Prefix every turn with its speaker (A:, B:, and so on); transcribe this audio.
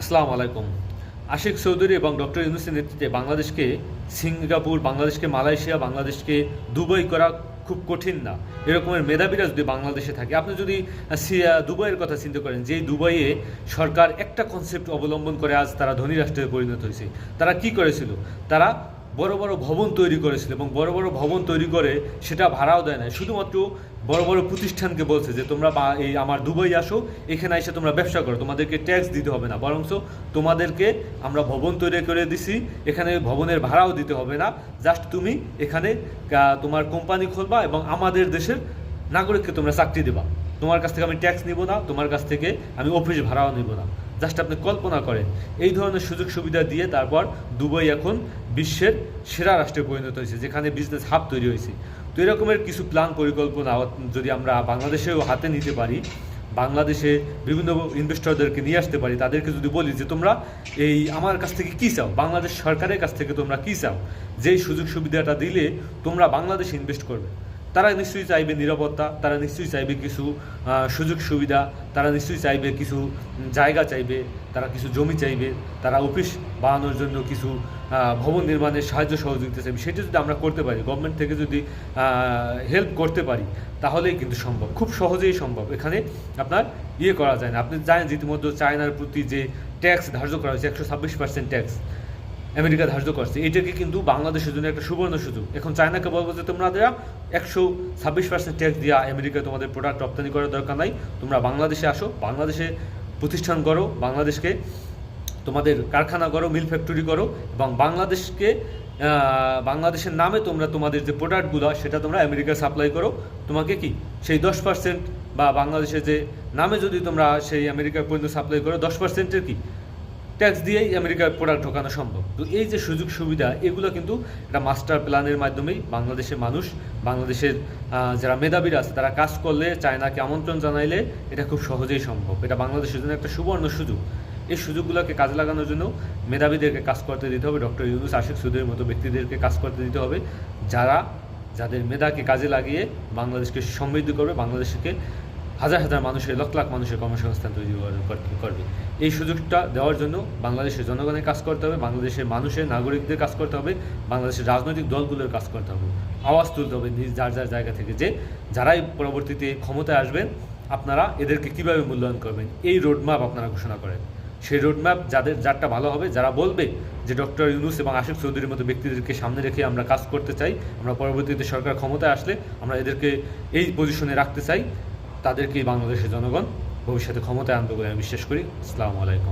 A: আসসালামু আলাইকুম। আশিক চৌধুরী এবং ডক্টর ইউনুসের নেতৃত্বে বাংলাদেশকে সিঙ্গাপুর, বাংলাদেশকে মালয়েশিয়া, বাংলাদেশকে দুবাই করা খুব কঠিন না। এরকমের মেধাবীরা যদি বাংলাদেশে থাকে, আপনি যদি দুবাইয়ের কথা চিন্তা করেন যে দুবাইয়ে সরকার একটা কনসেপ্ট অবলম্বন করে আজ তারা ধনী রাষ্ট্রে পরিণত হয়েছে, তারা কি করেছিল? তারা বড় বড় ভবন তৈরি করেছিল এবং বড় বড় ভবন তৈরি করে সেটা ভাড়াও দেয় না শুধুমাত্র বড় বড় প্রতিষ্ঠানকে বলছে যে, তোমরা এই আমার দুবাই আসো, এখানে এসে তোমরা ব্যবসা করো। তোমাদেরকে ট্যাক্স দিতে হবে না। বরঞ্চ তোমাদেরকে আমরা ভবন তৈরি করে দিছি, এখানে ভবনের ভাড়াও দিতে হবে না। জাস্ট তুমি এখানে তোমার কোম্পানি খুলবা এবং আমাদের দেশের নাগরিককে তোমরা চাকরি দেবা। তোমার কাছ থেকে আমি ট্যাক্স নিব না, তোমার কাছ থেকে আমি অফিস ভাড়াও নিব না। জাস্ট আপনি কল্পনা করেন। এই ধরনের সুযোগ সুবিধা দিয়ে তারপর দুবাই এখন বিশ্বের সেরা রাষ্ট্রে পরিণত হয়েছে, যেখানে বিজনেস হাব তৈরি হয়েছে। তো এরকমের কিছু প্ল্যান পরিকল্পনা যদি আমরা বাংলাদেশেও হাতে নিতে পারি, বাংলাদেশে বিভিন্ন ইনভেস্টরদেরকে নিয়ে আসতে পারি, তাদেরকে যদি বলি যে তোমরা এই আমার কাছ থেকে কী চাও, বাংলাদেশ সরকারের কাছ থেকে তোমরা কী চাও, যেই সুযোগ সুবিধাটা দিলে তোমরা বাংলাদেশে ইনভেস্ট করবে। তারা নিশ্চয়ই চাইবে নিরাপত্তা, তারা নিশ্চয়ই চাইবে কিছু সুযোগ সুবিধা, তারা নিশ্চয়ই চাইবে কিছু জায়গা চাইবে, তারা কিছু জমি চাইবে, তারা অফিস বানানোর জন্য কিছু ভবন নির্মাণের সাহায্য সহযোগিতা চাইবে। সেটা যদি আমরা করতে পারি গভর্নমেন্ট থেকে যদি হেল্প করতে পারি, তাহলেই কিন্তু সম্ভব। খুব সহজেই সম্ভব। এখানে আপনার ইয়ে করা যায় না। আপনি জানেন ইতিমধ্যে চায়নার প্রতি যে ট্যাক্স ধার্য করা হয়েছে, একশো ছাব্বিশ পার্সেন্ট ট্যাক্স আমেরিকা ধার্য করছে। এটাকে কিন্তু বাংলাদেশের জন্য একটা সুবর্ণ সুযোগ। এখন চায়নাকে বলব যে, তোমরা একশো ছাব্বিশ পার্সেন্ট ট্যাক্স দিয়া আমেরিকায় তোমাদের প্রোডাক্ট রপ্তানি করার দরকার নাই, তোমরা বাংলাদেশে আসো, বাংলাদেশে প্রতিষ্ঠান করো বাংলাদেশকে তোমাদের কারখানা করো মিল ফ্যাক্টরি করো এবং বাংলাদেশকে বাংলাদেশের নামে তোমরা তোমাদের যে প্রোডাক্টগুলো সেটা তোমরা আমেরিকা সাপ্লাই করো। তোমাকে কি? সেই দশ পার্সেন্ট বা বাংলাদেশের যে নামে যদি তোমরা সেই আমেরিকার পর্যন্ত সাপ্লাই করো, দশ পার্সেন্টের কি? ট্যাক্স দিয়েই আমেরিকার প্রোডাক্ট ঢোকানো সম্ভব। তো এই যে সুযোগ সুবিধা, এগুলো কিন্তু একটা মাস্টার প্ল্যানের মাধ্যমেই বাংলাদেশের মানুষ, বাংলাদেশের যারা মেধাবীরা আছে, তারা কাজ করলে চায়নাকে আমন্ত্রণ জানাইলে এটা খুব সহজেই সম্ভব। এটা বাংলাদেশের জন্য একটা সুবর্ণ সুযোগ। এই সুযোগগুলোকে কাজে লাগানোর জন্য মেধাবীদেরকে কাজ করতে দিতে হবে। ডক্টর ইউনুস আশিক সুদের মতো ব্যক্তিদেরকে কাজ করতে দিতে হবে। যারা, যাদের মেধাকে কাজে লাগিয়ে বাংলাদেশকে সমৃদ্ধ করবে, বাংলাদেশকে হাজার হাজার মানুষের, লক্ষ লাখ মানুষের কর্মসংস্থান তৈরি কর- কর- করবে। এই সুযোগটা দেওয়ার জন্য বাংলাদেশের জনগণের কাজ করতে হবে, বাংলাদেশের মানুষের, নাগরিকদের কাজ করতে হবে, বাংলাদেশের রাজনৈতিক দলগুলোর কাজ করতে হবে। আওয়াজ তুলতে হবে নিজ, যার যার জায়গা থেকে যে যারাই পরবর্তীতে ক্ষমতায় আসবেন, আপনারা এদেরকে কীভাবে মূল্যায়ন করবেন? এই রোডম্যাপ আপনারা ঘোষণা করেন। সেই রোডম্যাপ যাদের, যারটা ভালো হবে, যারা বলবে যে ডক্টর ইউনুস এবং আশিক চৌধুরীর মতো ব্যক্তিদেরকে সামনে রেখে আমরা কাজ করতে চাই, আমরা পরবর্তীতে সরকার ক্ষমতায় আসলে আমরা এদেরকে এই পজিশনে রাখতে চাই তাদেরকেই বাংলাদেশের জনগণ ভবিষ্যতে ক্ষমতায় আনবে বলে আমি বিশ্বাস করি। আসসালামু আলাইকুম।